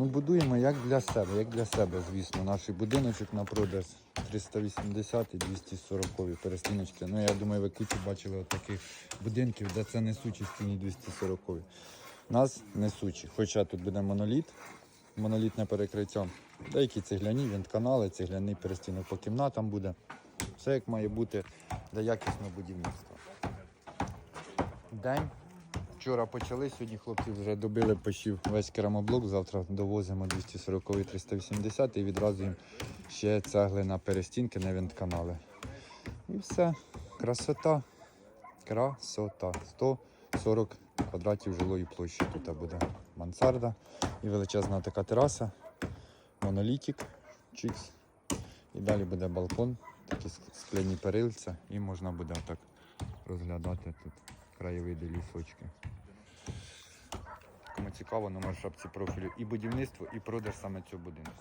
Ну, будуємо як для себе, як для себе, звісно. Наш будиночок на продаж 380 і 240 перестіночки. Ну, я думаю, ви кучу бачили от таких будинків, де це несучі стіні 240. Нас несучі. Хоча тут буде моноліт, монолітне перекриття. Деякі цегляні, вінтканали, цегляний перестінок по кімнатам буде. Все як має бути для якісного будівництва. День. Вчора почали, сьогодні хлопці вже добили почів весь керамоблок, завтра довозимо 240 380 і відразу їм ще цегли на перестінки, на вінтканали. І все. Красота. Красота. 140 квадратів жилої площі. Тут буде мансарда і величезна така тераса, монолітик, чікс. І далі буде балкон, такі скляні перильця, і можна буде так розглядати тут краєвиди лісочки. Цікаво, на в шапці профілю і будівництво, і продаж саме цього будинку.